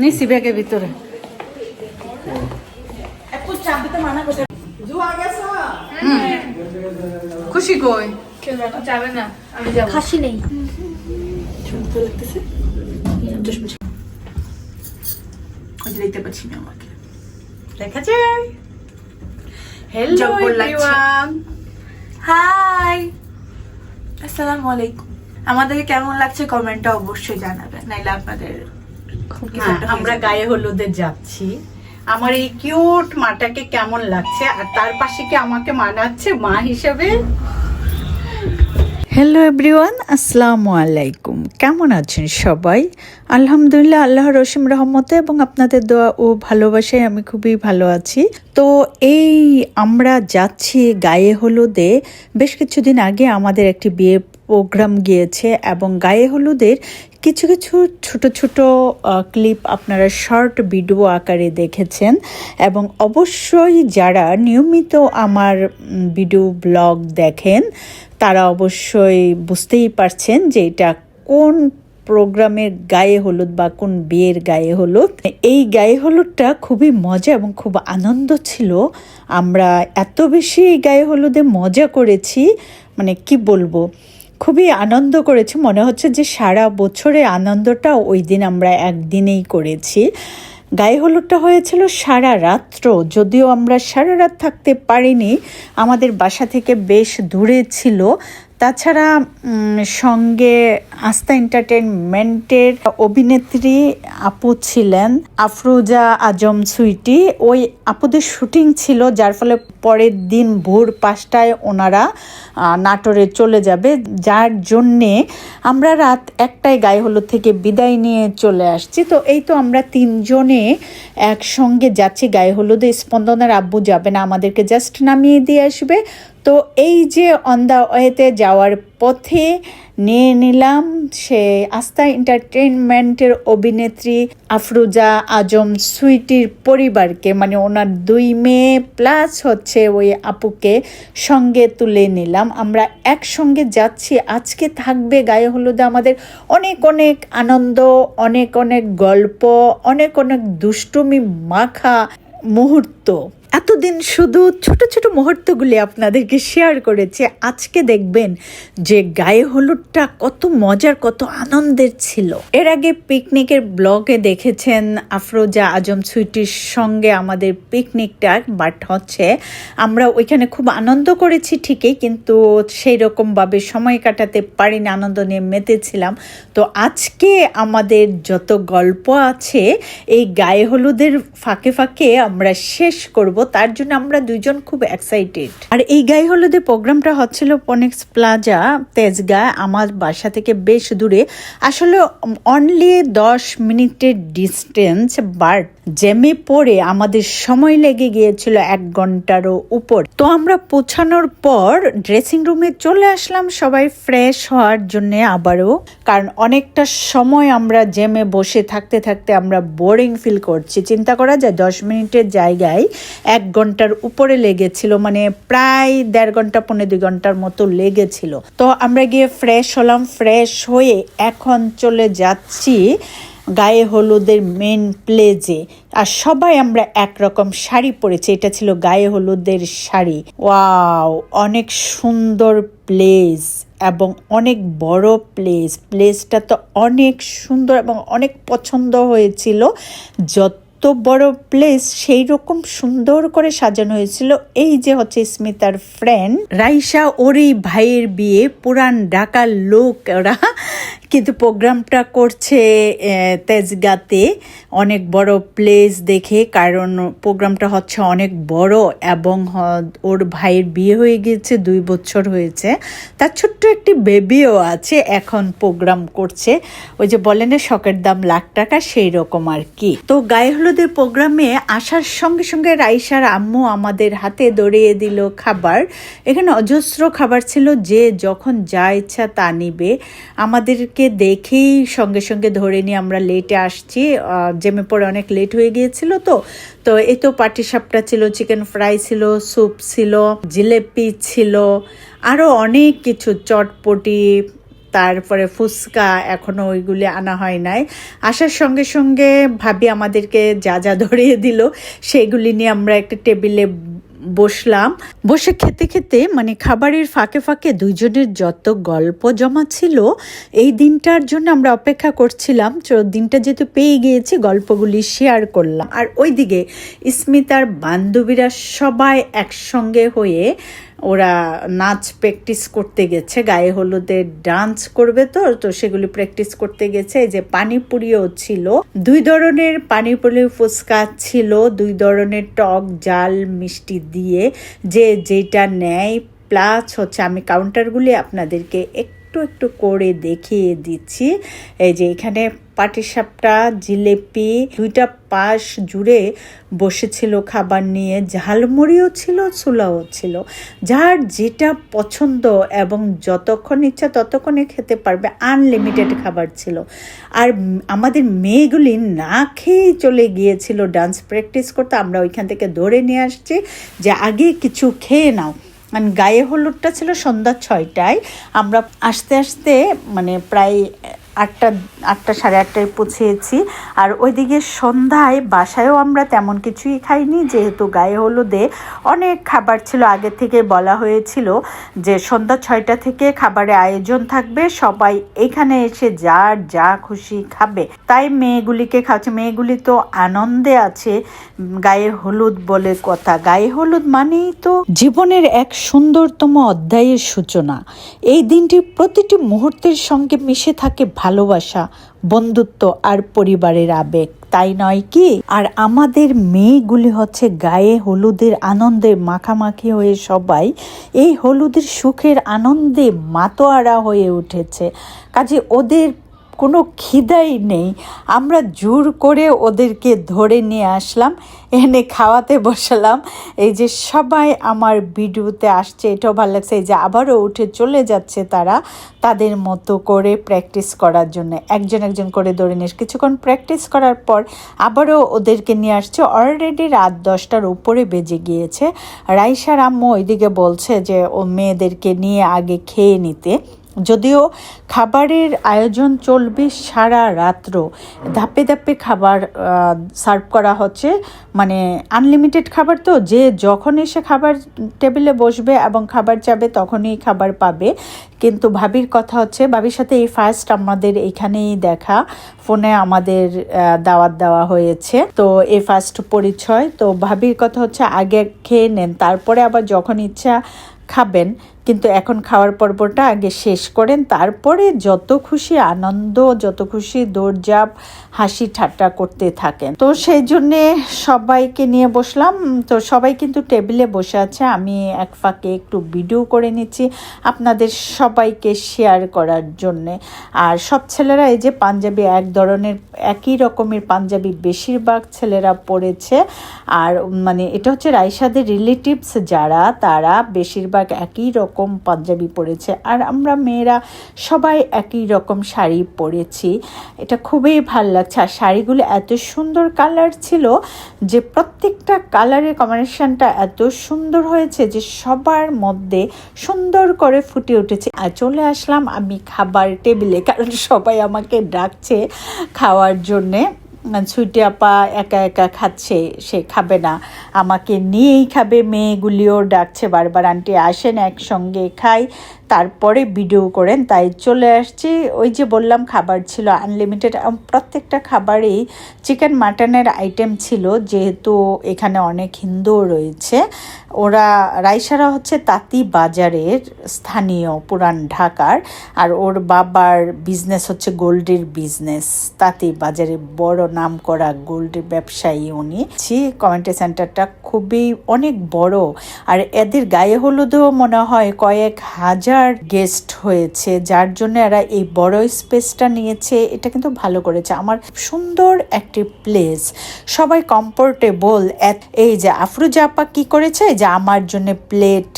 নিছি ব্যাগের ভিতরে? খুশি কই? যাবে না আমি যাব খাসি নেই। দেখতে পাচ্ছি না আমাকে দেখা যায় হ্যালো হাই আসসালামু আলাইকুম। আমাদের কেমন লাগছে কমেন্টটা অবশ্যই জানাবেন। নাইলে আপনাদের আমরা। গায়ে হলুদে যাচ্ছি। আমার এই কিউট মাটাকে কেমন লাগছে? আর তার পাশে কি আমাকে মানাচ্ছে মা হিসেবে? হ্যালো এভরিওয়ান আসসালামু আলাইকুম কেমন আছেন সবাই? আলহামদুলিল্লাহ আল্লাহ রসিম রহমতে এবং আপনাদের দোয়া ও ভালোবাসায় আমি খুবই ভালো আছি। তো এই আমরা যাচ্ছি গায়ে হলুদে। বেশ কিছুদিন আগে আমাদের একটি বিয়ে প্রোগ্রাম গিয়েছে এবং গায়ে হলুদের কিছু কিছু ছোট ছোট ক্লিপ আপনারা শর্ট ভিডিও আকারে দেখেছেন। এবং অবশ্যই যারা নিয়মিত আমার ভিডিও ব্লগ দেখেন তারা অবশ্যই বুঝতেই পারছেন যে এটা কোন প্রোগ্রামের গায়ে হলুদ বা কোন বিয়ের গায়ে হলুদ। এই গায়ে হলুদটা খুবই মজা এবং খুব আনন্দ ছিল। আমরা এত বেশি এই গায়ে হলুদে মজা করেছি মানে কি বলব, খুবই আনন্দ করেছি। মনে হচ্ছে যে সারা বছরে আনন্দটা ওই দিন আমরা একদিনেই করেছি। গায়ে হলুদটা হয়েছিল সারা রাত্র। যদিও আমরা সারা রাত থাকতে পারিনি, আমাদের বাসা থেকে বেশ দূরে ছিল। তাছাড়া সঙ্গে আস্থা এন্টারটেনমেন্টের অভিনেত্রী আপু ছিলেন, আফরোজা আজম সুইটি। ওই আপুদের শুটিং ছিল, যার ফলে পরের দিন ভোর পাঁচটায় ওনারা নাটোরে চলে যাবে। যার জন্যে আমরা রাত একটায় গায়ে হলুদ থেকে বিদায় নিয়ে চলে আসছি। তো এই তো আমরা তিনজনে একসঙ্গে যাচ্ছি গায়ে হলুদে স্পন্দনের আব্বু যাবে না, আমাদেরকে জাস্ট নামিয়ে দিয়ে আসবে। তো এই যে অন দ্য ওয়েতে যাওয়ার পথে নিয়ে নিলাম সে আস্থা এন্টারটেনমেন্টের অভিনেত্রী আফরোজা আজম সুইটির পরিবারকে মানে ওনার দুই মেয়ে প্লাস হচ্ছে ওই আপুকে সঙ্গে তুলে নিলাম। আমরা একসঙ্গে যাচ্ছি, আজকে থাকবে গায়ে হলুদে আমাদের অনেক অনেক আনন্দ, অনেক অনেক গল্প, অনেক অনেক দুষ্টুমি মাখা মুহূর্ত। এতদিন শুধু ছোট ছোট মুহূর্তগুলি আপনাদেরকে শেয়ার করেছে। আজকে দেখবেন যে গায়ে হলুদটা কত মজার, কত আনন্দের ছিল। এর আগে পিকনিকের ব্লগে দেখেছেন আফরোজা আজম সুইটির সঙ্গে আমাদের পিকনিকটা বাট হচ্ছে আমরা ওইখানে খুব আনন্দ করেছি ঠিকই, কিন্তু সেই রকমভাবে সময় কাটাতে পারিনি, আনন্দ নিয়ে মেতেছিলাম। তো আজকে আমাদের যত গল্প আছে, এই গায়ে হলুদের ফাঁকে ফাঁকে আমরা শেষ করব। তার জন্য আমরা দুইজন খুব এক্সাইটেড আর এই গায়ে হলুদে প্রোগ্রামটা হচ্ছিল পনেক্স প্লাজা তেজগা, আমার বাসা থেকে বেশ দূরে। আসলে অনলি দশ মিনিটের ডিস্টেন্স বাট জ্যামে পড়ে আমাদের সময় লেগে গিয়েছিল এক ঘন্টারও উপর। তো আমরা পৌঁছানোর পর ড্রেসিং রুমে চলে আসলাম সবাই ফ্রেশ হওয়ার জন্য আবারও। কারণ অনেকটা সময় আমরা জ্যামে বসে থাকতে থাকতে আমরা বোরিং ফিল করছি। চিন্তা করা যায় দশ মিনিটের জায়গায় এক ঘণ্টার উপরে লেগেছিল মানে প্রায় দেড় ঘণ্টা পনেরো দুই ঘণ্টার মতো লেগেছিল। তো আমরা গিয়ে ফ্রেশ হলাম ফ্রেশ হয়ে এখন চলে যাচ্ছি গায়ে হলুদের মেন প্লেজে আর সবাই আমরা একরকম শাড়ি পরেছি, এটা ছিল গায়ে হলুদের শাড়ি। ওয়াও অনেক সুন্দর প্লেস এবং অনেক বড় প্লেস প্লেসটা তো অনেক সুন্দর এবং অনেক পছন্দ হয়েছিল। যত বড় প্লেস সেই রকম সুন্দর করে সাজানো হয়েছিল। এই যে হচ্ছে স্মিতার ফ্রেন্ড রাইসা ওরই ভাইয়ের বিয়ে, পুরান ঢাকার লোক ওরা কিন্তু প্রোগ্রামটা করছে তেজগাতে অনেক বড় প্লেস দেখে, কারণ প্রোগ্রামটা হচ্ছে অনেক বড় এবং ওর ভাইয়ের বিয়ে হয়ে গিয়েছে, দুই বছর হয়েছে। তার ছোট্ট একটি বেবিও আছে, এখন প্রোগ্রাম করছে। ওই যে বলে না, শখের দাম লাখ টাকা, সেই রকম আর কি। তো গায়ে হলুদের প্রোগ্রামে আসার সঙ্গে সঙ্গে রাইসার আম্মু আমাদের হাতে দড়িয়ে দিল খাবার। এখানে অজস্র খাবার ছিল, যে যখন যা ইচ্ছা তা নিবে। আমাদেরকে দেখেই সঙ্গে সঙ্গে ধরে নিয়ে আমরা লেটে আসছি। জেমে পড়ে অনেক লেট হয়ে গিয়েছিল তো। তো এই তো পাটিসাপটা ছিল চিকেন ফ্রাই ছিল স্যুপ ছিল, জিলেপি ছিল আরও অনেক কিছু চটপটি, তারপরে ফুচকা এখনও ওইগুলি আনা হয় নাই। আসার সঙ্গে সঙ্গে ভাবি আমাদেরকে যা যা ধরিয়ে দিল, সেগুলি নিয়ে আমরা একটা টেবিলে বসলাম। বসে খেতে খেতে মানে খাবারের ফাঁকে ফাঁকে দুইজনের যত গল্প জমা ছিল, এই দিনটার জন্য আমরা অপেক্ষা করছিলাম। দিনটা যেহেতু পেয়ে গিয়েছি, গল্পগুলি শেয়ার করলাম। আর ওইদিকে স্মিতার বান্ধবীরা সবাই একসঙ্গে হয়ে ওরা নাচ প্র্যাকটিস করতে গেছে, গায়ে হলুদে ডান্স করবে তো তো সেগুলি প্র্যাকটিস করতে গেছে। যে পানিপুরিও ছিল, দুই ধরনের পানিপুরি ফুচকা ছিল, দুই ধরনের টক, জাল, মিষ্টি দিয়ে যে যেটা নেয়। প্লাস হচ্ছে আমি কাউন্টারগুলি আপনাদেরকে একটু একটু করে দেখিয়ে দিচ্ছি। এই যে এখানে পাটিসাপটা, জিলেপি, দুইটা পাশ জুড়ে বসেছিল খাবার নিয়ে। ঝালমুড়িও ছিল, ছোলাও ছিল। যার যেটা পছন্দ এবং যতক্ষণ ইচ্ছা ততক্ষণে খেতে পারবে। আনলিমিটেড খাবার ছিল। আর আমাদের মেয়েগুলি না খেয়েই চলে গিয়েছিল ডান্স প্র্যাকটিস করতে। আমরা ওইখান থেকে ধরে নিয়ে আসছি যে, আগে কিছু খেয়ে নাও। গায়ে হলুদটা ছিল সন্ধ্যা ছয়টায়। আমরা আস্তে আস্তে মানে প্রায় আটটা আটটা সাড়ে আটটায় পৌঁছেছি। আর ওইদিকে সন্ধ্যায় বাসায়ও আমরা তেমন কিছুই খাইনি, যেহেতু গায়ে হলুদে অনেক খাবার ছিল, আগে থেকে বলা হয়েছিল যে সন্ধ্যা ছয়টা থেকে খাবারের আয়োজন থাকবে, সবাই এখানে এসে যার যা খুশি খাবে। তাই মেয়েগুলিকে খাওয়াচ্ছে। মেয়েগুলি তো আনন্দে আছে, গায়ে হলুদ বলে কথা। গায়ে হলুদ মানেই তো জীবনের এক সুন্দরতম অধ্যায়ের সূচনা। এই দিনটি প্রতিটি মুহূর্তের সঙ্গে মিশে থাকে ভালোবাসা, বন্ধুত্ব আর পরিবারের আবেগ। তাই নয় কি? আর আমাদের মেয়েগুলি হচ্ছে গায়ে হলুদের আনন্দে মাখামাখি হয়ে সবাই এই হলুদের সুখের আনন্দে মাতোয়ারা হয়ে উঠেছে। কাজে ওদের কোনো খিদাই নেই। আমরা জোর করে ওদেরকে ধরে নিয়ে আসলাম, এনে খাওয়াতে বসালাম। এই যে সবাই আমার ভিডিওতে আসছে এটাও ভালো লাগছে। এই যে আবারও উঠে চলে যাচ্ছে তারা তাদের মতো করে প্র্যাকটিস করার জন্য। একজন একজন করে ধরে নিয়ে কিছুক্ষণ প্র্যাকটিস করার পর আবারও ওদেরকে নিয়ে আসছে। অলরেডি রাত দশটার উপরে বেজে গিয়েছে। রাইসার আম্মু ওইদিকে বলছে যে, ও মেয়েদেরকে নিয়ে আগে খেয়ে নিতে। যদিও খাবারের আয়োজন চলবে সারা রাত্র, ধাপে ধাপে খাবার সার্ভ করা হচ্ছে। মানে আনলিমিটেড খাবার তো, যে যখন এসে খাবার টেবিলে বসবে এবং খাবার চাবে তখনই খাবার পাবে। কিন্তু ভাবির কথা হচ্ছে, ভাবির সাথে এই ফার্স্ট আমাদের এইখানেই দেখা। ফোনে আমাদের দাওয়াত দেওয়া হয়েছে। তো এই ফার্স্ট পরিচয়। তো ভাবির কথা হচ্ছে, আগে খেয়ে নেন, তারপরে আবার যখন ইচ্ছা খাবেন। কিন্তু এখন খাওয়ার পর্বটা আগে শেষ করেন, তারপরে যত খুশি আনন্দ, যত খুশি দৌড়ঝাঁপ, হাসি ঠাট্টা করতে থাকেন। তো সেই জন্যে সবাইকে নিয়ে বসলাম। তো সবাই কিন্তু টেবিলে বসে আছে, আমি এক ফাঁকে একটু ভিডিও করে নিচ্ছি আপনাদের সবাইকে শেয়ার করার জন্যে। আর সব ছেলেরা এই যে পাঞ্জাবি এক ধরনের, একই রকমের পাঞ্জাবি বেশিরভাগ ছেলেরা পরেছে। আর মানে এটা হচ্ছে রাইসাদের রিলেটিভস যারা, তারা বেশিরভাগ একই রকম পাঞ্জাবি পরেছে। আর আমরা মেয়েরা সবাই একই রকম শাড়ি পরেছি। এটা খুবই ভালো লাগছে। আর শাড়িগুলো এত সুন্দর কালার ছিল যে প্রত্যেকটা কালারের কম্বিনেশনটা এত সুন্দর হয়েছে যে সবার মধ্যে সুন্দর করে ফুটে উঠেছে। আর চলে আসলাম আমি খাবার টেবিলে, কারণ সবাই আমাকে ডাকছে খাওয়ার জন্যে। ছুটি আপা একা একা খাচ্ছে, সে খাবে না। আমাকে নিয়েই খাবে, মেয়েগুলিও ডাকছে, বারবার আন্টি আসেন একসঙ্গে খাই। তারপরে ভিডিও করেন, তাই চলে আসছি। ওই যে বললাম, খাবার ছিল আনলিমিটেড প্রত্যেকটা খাবারেই চিকেন মাটনের আইটেম ছিল, যেহেতু এখানে অনেক হিন্দুও রয়েছে। ওরা রাইসারা হচ্ছে তাঁতি বাজারের স্থানীয় পুরান ঢাকার, আর ওর বাবার বিজনেস হচ্ছে গোল্ডের বিজনেস তাঁতি বাজারে বড় নাম করা গোল্ডের ব্যবসায়ী উনি। কমেন্টে সেন্টারটা খুবই অনেক বড়। আর এদের গায়ে হলুদেও মনে হয় কয়েক হাজার গেস্ট হয়েছে, যার জন্য এরা এই বড় স্পেসটা নিয়েছে, এটা কিন্তু ভালো করেছে। আমার সুন্দর একটি প্লেস। সবাই কমফোর্টেবল এই যে আফরুজাপা কি করেছে? যে আমার জন্য প্লেট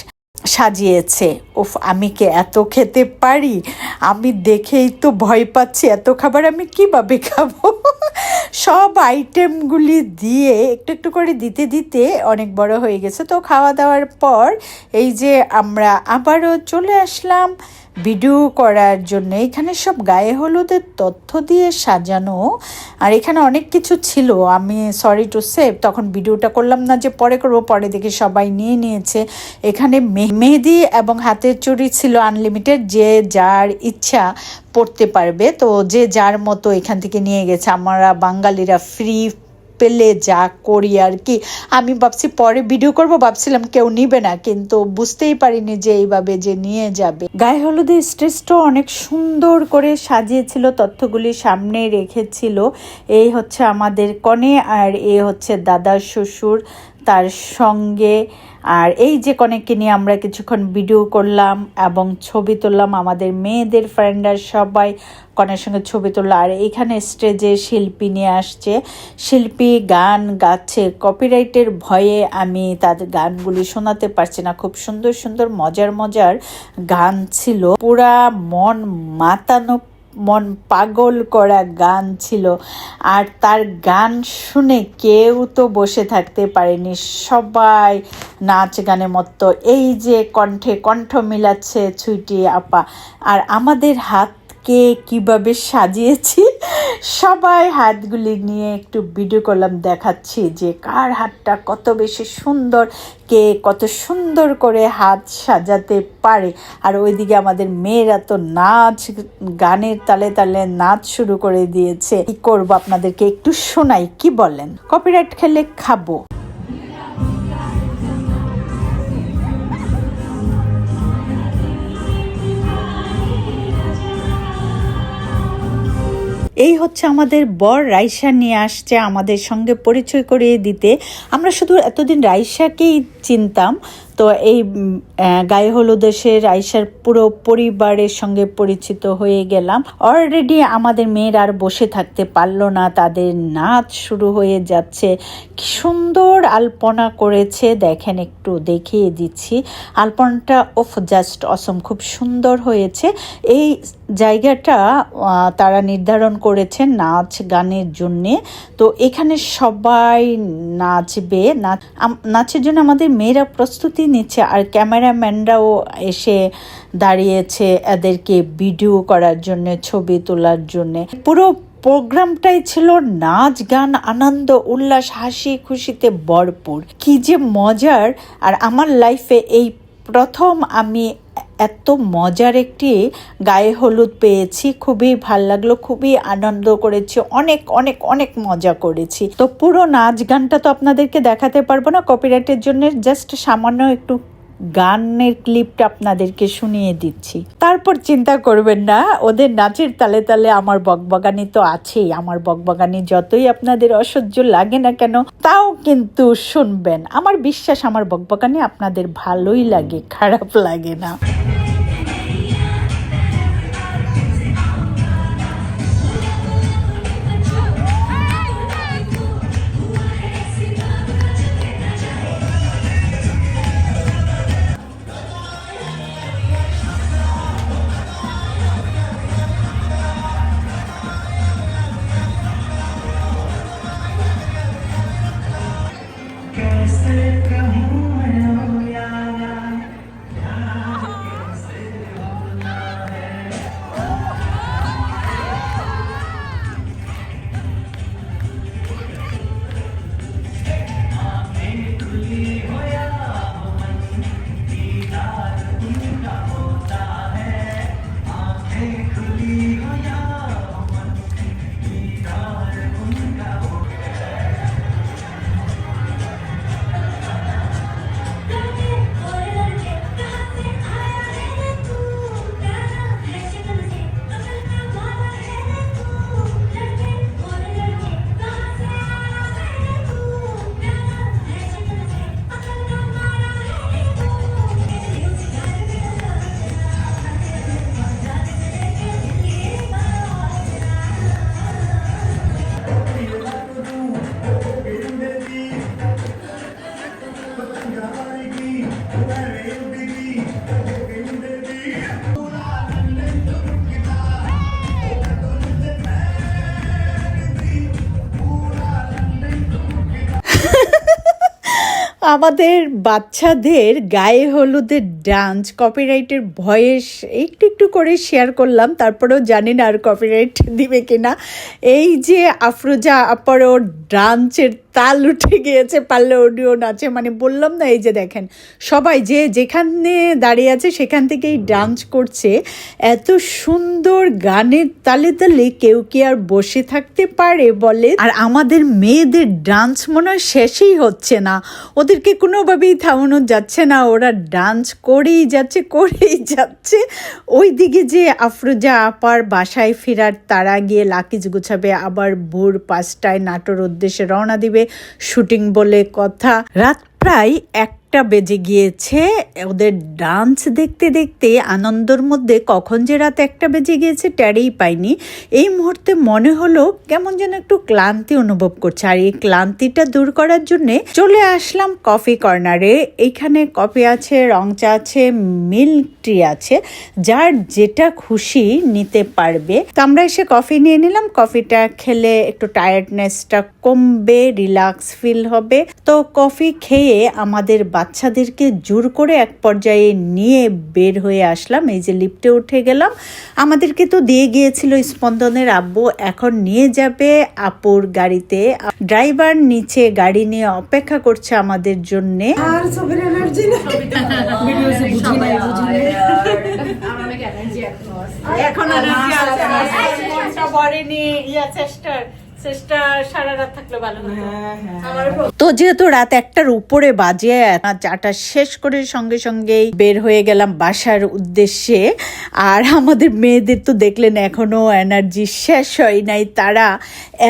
সাজিয়েছে। উফ, আমি কি এত খেতে পারি? আমি দেখেই তো ভয় পাচ্ছি, এত খাবার আমি কীভাবে খাব? সব আইটেমগুলি দিয়ে একটু একটু করে দিতে দিতে অনেক বড় হয়ে গেছে। তো খাওয়া দাওয়ার পর এই যে আমরা আবারও চলে আসলাম ভিডিও করার জন্য। এখানে সব গায়ে হলুদের তথ্য দিয়ে সাজানো। আর এখানে অনেক কিছু ছিল। আমি সরি টু সেভ তখন ভিডিওটা করলাম না যে পরে করব, পরে দেখে সবাই নিয়ে নিয়েছে। এখানে মেহেদি এবং হাতের চুড়ি ছিল আনলিমিটেড যে যার ইচ্ছা। পড়তে পারবে। তো যে যার মতো এখান থেকে নিয়ে গেছে, আমরা বাঙালিরা ফ্রি পেলে যা করি আর কি। আমি ভাবছি পরে ভিডিও করব, ভাবছিলাম কেউ নিবে না, কিন্তু বুঝতেই পারিনি যে এইভাবে যে নিয়ে যাবে। গায়ে হলুদের স্টেজটা অনেক সুন্দর করে সাজিয়েছিল, তথ্যগুলি সামনে রেখেছিল। এই হচ্ছে আমাদের কনে আর এ হচ্ছে দাদা শ্বশুর। তার সঙ্গে। আর এই যে কনেককে নিয়ে আমরা কিছুক্ষণ ভিডিও করলাম এবং ছবি তুললাম আমাদের মেয়েদের ফ্রেন্ডরা সবাই কনের সঙ্গে ছবি তুললো। আর এখানে স্টেজে শিল্পী নিয়ে আসছে। শিল্পী গান গাচ্ছে। কপিরাইটের ভয়ে আমি তাদের গানগুলি শোনাতে পারছি না। খুব সুন্দর সুন্দর, মজার মজার গান ছিল। পুরা মন মাতানো মন পাগল করা গান ছিল। আর তার গান শুনে কেউ তো বসে থাকতে পারেনি। সবাই নাচ গানে মতো। এই যে কণ্ঠে কণ্ঠ মিলাচ্ছে ছুটি আপা। আর আমাদের হাত কে কীভাবে সাজিয়েছি, সবাই হাতগুলি নিয়ে একটু ভিডিও করলাম, দেখাচ্ছি যে কার হাতটা কত বেশি সুন্দর, কে কত সুন্দর করে হাত সাজাতে পারে। আর ওইদিকে আমাদের মেয়েরা তো নাচ, গানের তালে তালে নাচ শুরু করে দিয়েছে। কি করব আপনাদেরকে একটু শোনাই, কি বলেন? কপিরাইট খেলে খাব। এই হচ্ছে আমাদের বর রাইসা নিয়ে আসছে আমাদের সঙ্গে পরিচয় করিয়ে দিতে। আমরা শুধু এতদিন রাইসাকেই চিনতাম তো এই গায়ে হলুদেশে রাইসার পুরো পরিবারের সঙ্গে পরিচিত হয়ে গেলাম। অলরেডি আমাদের মেয়েরা আর বসে থাকতে পারল না, তাদের নাচ শুরু হয়ে যাচ্ছে। কি সুন্দর আলপনা করেছে, দেখেন একটু দেখিয়ে দিচ্ছি। আলপনাটা, ওফ জাস্ট অসম খুব সুন্দর হয়েছে। এই জায়গাটা তারা নির্ধারণ করেছে নাচ গানের জন্যে। তো এখানে সবাই নাচবে নাচের জন্য আমাদের মেয়েরা প্রস্তুতি নিচ্ছে আর ক্যামেরাম্যানরাও এসে দাঁড়িয়েছে এদেরকে ভিডিও করার জন্য, ছবি তোলার জন্য। পুরো প্রোগ্রামটাই ছিল নাচ, গান, আনন্দ, উল্লাস, হাসি খুশিতে ভরপুর। কি যে মজার! আর আমার লাইফে এই প্রথম আমি এত মজার একটি গায়ে হলুদ পেয়েছি, খুবই ভালো লাগল, খুবই আনন্দ করেছি, অনেক অনেক অনেক মজা করেছি। তো পুরো নাচ গানটা তো আপনাদেরকে দেখাতে পারব না কপিরাইটের জন্য জাস্ট সামান্য একটু গানের ক্লিপটা আপনাদেরকে শুনিয়ে দিচ্ছি। তারপর চিন্তা করবেন না, ওদের নাচের তালে তালে আমার বকবগানি তো আছেই, আমার বকবগানি যতই আপনাদের অসহ্য লাগে না কেন, তাও কিন্তু শুনবেন। আমার বিশ্বাস, আমার বকবগানি আপনাদের ভালোই লাগে, খারাপ লাগে না। আমাদের বাচ্চাদের গায়ে হলুদের ডান্স কপিরাইটের ভয়েস একটু একটু করে শেয়ার করলাম, তারপরেও জানি না আর কপিরাইট দিবে কিনা। এই যে আফরোজা আপার ওর ডান্সের তাল উঠে গিয়েছে, পারলে অডিও নাচে। মানে বললাম না, এই যে দেখেন, সবাই যে যেখানে দাঁড়িয়ে আছে, সেখান থেকেই ডান্স করছে। এত সুন্দর গানের তালে তালে কেউ কি আর বসে থাকতে পারে বলে? আর আমাদের মেয়েদের ডান্স মনে হয় শেষই হচ্ছে না। ওদেরকে কোনোভাবেই থামানো যাচ্ছে না, ওরা ডান্স করেই যাচ্ছে করেই যাচ্ছে। ওই দিকে যে আফরোজা আপার বাসায় ফেরার তারা গিয়ে লাকিজ গুছাবে, আবার ভোর পাঁচটায় নাটোর উদ্দেশ্যে রওনা দিবে। শুটিং বলে কথা। রাত প্রায় একটা বেজে গিয়েছে, ওদের ডান্স দেখতে দেখতে আনন্দর মধ্যে কখন যে রাত একটা বেজে গিয়েছে ট্যারেই পাইনি। এই মুহূর্তে মনে হলো কেমন যেন একটু ক্লান্তি অনুভব করছে। আর এই ক্লান্তিটা দূর করার জন্যে চলে আসলাম কফি কর্নারে এইখানে কফি আছে, রং চা আছে মিল্ক টি আছে। যার যেটা খুশি নিতে পারবে। তো আমরা এসে কফি নিয়ে নিলাম। কফিটা খেলে একটু টায়ার্ডনেসটা কমবে রিল্যাক্স ফিল হবে। তো কফি খেয়ে আমাদের বাচ্চাদেরকে জোর করে এক পর্যায়ে নিয়ে বের হয়ে আসলাম। এই যে লিফটে উঠে গেলাম। আমাদেরকে তো দিয়ে গিয়েছিল স্পন্দনের আব্বু এখন নিয়ে যাবে আপুর গাড়িতে। ড্রাইভার নিচে গাড়ি নিয়ে অপেক্ষা করছে আমাদের জন্যে। আর ছবির এনার্জি এখন ইয়া চেষ্টা সারা রাত থাকলে ভালো হতো। তো যেহেতু রাত একটার উপরে বাজে চাটা শেষ করে সঙ্গে সঙ্গেই বের হয়ে গেলাম বাসার উদ্দেশ্যে আর আমাদের মেয়েদের তো দেখলেন এখনও এনার্জি শেষ হয় নাই। তারা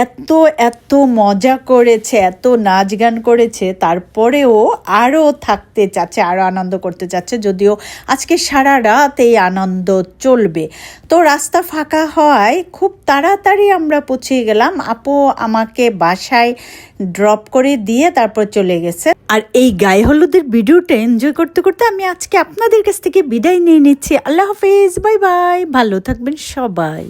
এত এত মজা করেছে এত নাচ গান করেছে তারপরেও আরও থাকতে চাচ্ছে আরও আনন্দ করতে চাচ্ছে যদিও আজকে সারা রাত এই আনন্দ চলবে। তো রাস্তা ফাঁকা হওয়ায় খুব তাড়াতাড়ি আমরা পৌঁছে গেলাম। আপু আমাকে বাসায় ড্রপ করে দিয়ে তারপর চলে গেছে। আর এই গায়ে হলুদের ভিডিওটা এনজয় করতে করতে আমি আজকে আপনাদের কাছ থেকে বিদায় নিয়ে নিচ্ছি। আল্লাহ হাফেজ, বাই বাই, ভালো থাকবেন সবাই।